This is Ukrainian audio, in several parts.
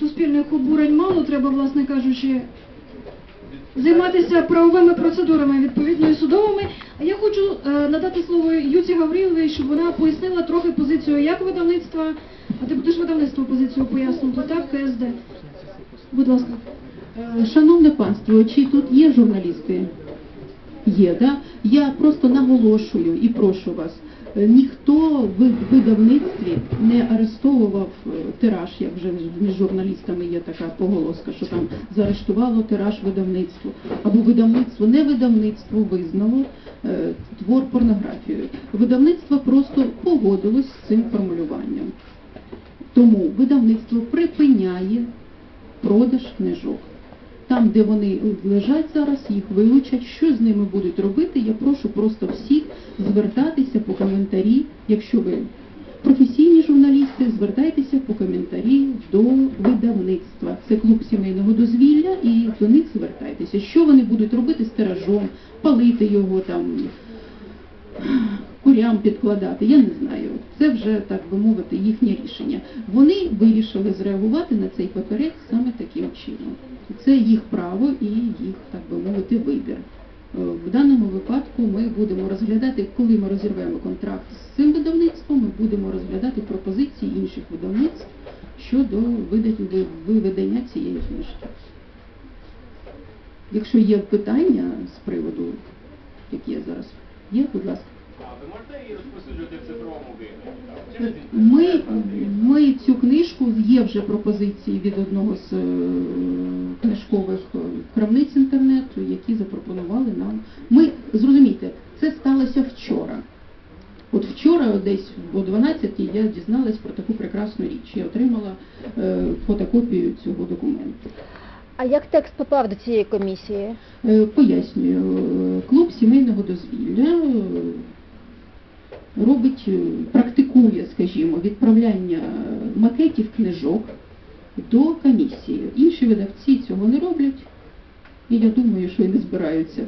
суспільних обурень мало, треба, власне кажучи, займатися правовими процедурами, відповідно і судовими. А я хочу е, надати слово Юці Гавриловій, щоб вона пояснила трохи позицію як видавництва, а ти будеш видавництво позицію пояснити, так, КСД. Будь ласка. Е, Шановне панство, чи тут є журналісти? Є, да? Я просто наголошую і прошу вас, ніхто в видавництві не арештовував е, тираж, як вже між журналістами є така поголоска, що там заарештувало тираж видавництво. Або видавництво, не видавництво визнало е, твор порнографією. Видавництво просто погодилось з цим формулюванням. Тому видавництво припиняє продаж книжок. Там, де вони лежать зараз, їх вилучать. Що з ними будуть робити? Я прошу просто всіх звертатися по коментарі, якщо ви професійні журналісти, звертайтеся по коментарі до видавництва. Це клуб сімейного дозвілля, і до них звертайтеся. Що вони будуть робити з тиражом, палити його там, курям підкладати, я не знаю. Це вже, так би мовити, їхнє рішення. Вони вирішили зреагувати на цей папірець саме таким чином. Це їх право і їх, так би мовити, вибір. Е, В даному випадку ми будемо розглядати, коли ми розірвемо контракт з цим видавництвом, ми будемо розглядати пропозиції інших видавництв щодо виведення цієї книжки. Якщо є питання з приводу, які я зараз є, будь ласка. Ви можете її розповсюджувати в цифровому вигляді? Ми, ми цю книжку є вже пропозиції від одного з е, книжкових е, крамниць інтернету, які запропонували нам. Ми зрозумійте, це сталося вчора. От вчора, десь о 12 я дізналась про таку прекрасну річ. Я отримала е, фотокопію цього документу. А як текст попав до цієї комісії? Е, Пояснюю, Е, клуб сімейного дозвілля е, робить, е, практикує, скажімо, відправляння макетів книжок до комісії. Інші видавці цього не роблять, і я думаю, що і не збираються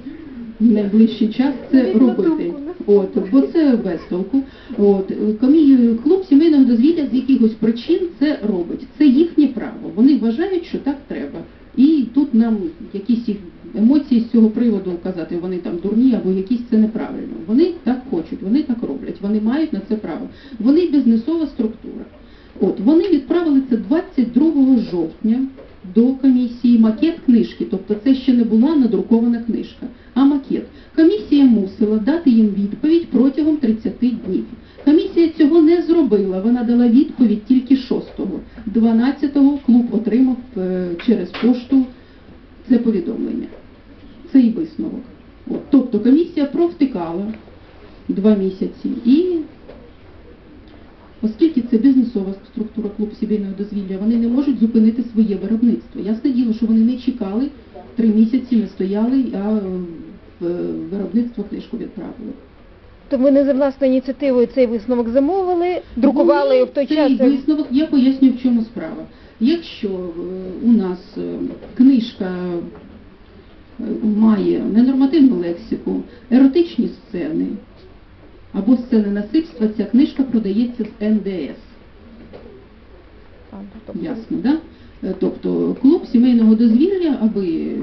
в найближчий час це робити. От, бо це без толку. От, комі... Клуб сімейного дозвілля з якихось причин це робить. Це їхнє право. Вони вважають, що так треба. І тут нам якісь їх емоції з цього приводу казати, вони там дурні або якісь це неправильно. Вони так хочуть, вони так роблять, вони мають на це право. Вони бізнесова структура. От вони відправили це 22 жовтня до комісії макет книжки, тобто це ще не була надрукована книжка, а макет. Комісія мусила дати їм відповідь протягом 30 днів. Комісія цього не зробила, вона дала відповідь тільки 6-го. 12-го клуб отримав е, через пошту це повідомлення. Це і висновок. От, тобто комісія провтикала два місяці і Оскільки це бізнесова структура клуб сімейного дозвілля, вони не можуть зупинити своє виробництво. Ясне діло, що вони не чекали три місяці, не стояли, а е, в виробництво книжку відправили. То вони за власною ініціативою цей висновок замовили, друкували в той Цей час. висновок, я поясню, в чому справа. Якщо е, у нас е, книжка е, має ненормативну лексику, еротичні сцени або сцени насильства, ця книжка продається з НДС. Тобто- Ясно, да? Е, Тобто клуб сімейного дозвілля, аби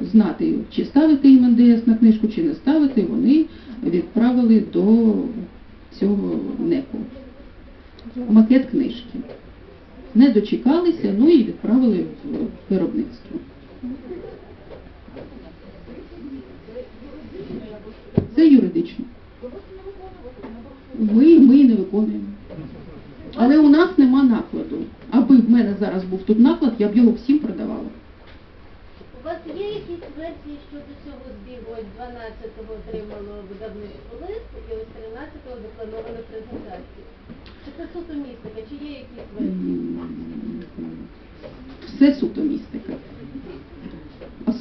знати, чи ставити їм НДС на книжку, чи не ставити, вони відправили до цього НЕКу макет книжки. Не дочекалися, ну і відправили в виробництво. Це юридично. Ми, ми не виконуємо. Але у нас нема накладу. Аби в мене зараз був тут наклад, я б його всім продавала. У вас є якісь версії щодо цього збігу? Ось 12-го отримало видавництво лист і ось 13-го запланована презентація. Чи це суто містика, чи є якісь версії? Все суто містика.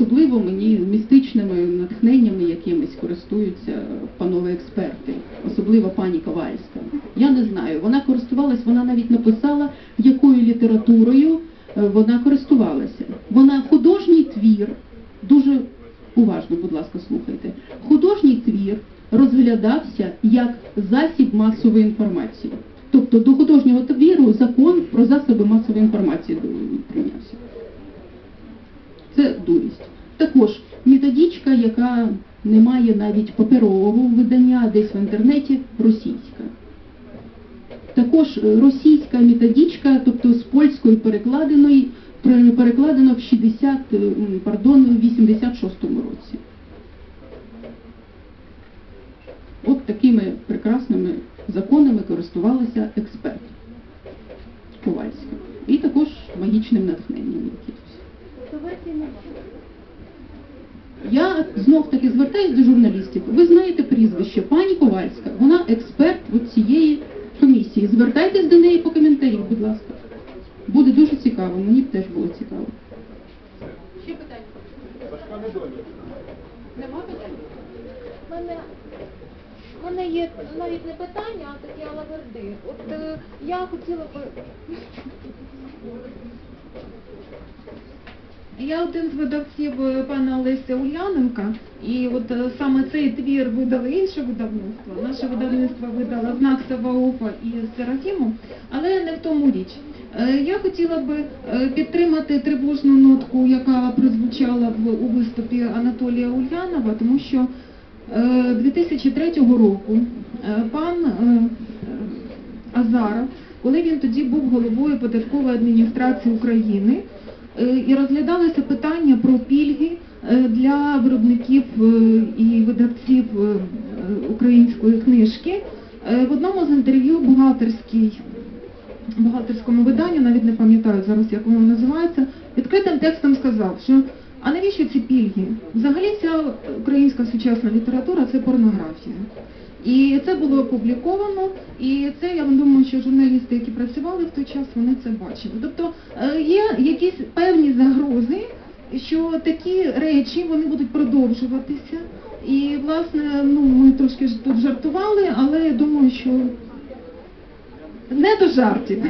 Особливо мені містичними натхненнями якимись користуються панове експерти, особливо пані Ковальська. Я не знаю, вона користувалась, вона навіть написала, якою літературою е, вона користувалася. Вона художній твір, дуже уважно, будь ласка, слухайте. Художній твір розглядався як засіб масової інформації. Тобто до художнього твіру закон про засоби масової інформації прийнятий. Це дурість. Також методичка, яка не має навіть паперового видання, десь в інтернеті російська. Також е, російська методичка, тобто з польської перекладеної, перекладено в 60, е, пардон, в 86-му році. От такими прекрасними законами користувалися експерти Ковальська. І також магічним натхненням якимось. Я знов таки звертаюсь до журналістів. Ви знаєте прізвище пані Ковальська, вона експерт от цієї комісії. Звертайтесь до неї по коментарі, будь ласка. Буде дуже цікаво, мені б теж було цікаво. Ще питання? Нема питань? У мене, мене є навіть не питання, а такі алаверди. От е, я хотіла би. Я один з видавців е, пана Олеся Ульяненка, і от е, саме цей твір видали інше видавництво. Наше видавництво видало знак Саваофа і Серафіму, але не в тому річ. Е, Я хотіла би підтримати тривожну нотку, яка прозвучала в у виступі Анатолія Ульянова, тому що е, 2003 року пан Азаров, коли він тоді був головою податкової адміністрації України, і розглядалося питання про пільги е, для виробників е, і видавців е, е, української книжки. Е, В одному з інтерв'ю бухгалтерський бухгалтерському виданню, навіть не пам'ятаю зараз, як воно називається, відкритим текстом сказав, що а навіщо ці пільги? Взагалі українська сучасна література це порнографія. І це було опубліковано, і це я думаю, що журналісти, які працювали в той час, вони це бачили. Тобто е, є якісь певні загрози, що такі речі вони будуть продовжуватися. І власне, ну ми трошки тут жартували, але я думаю, що не до жартів.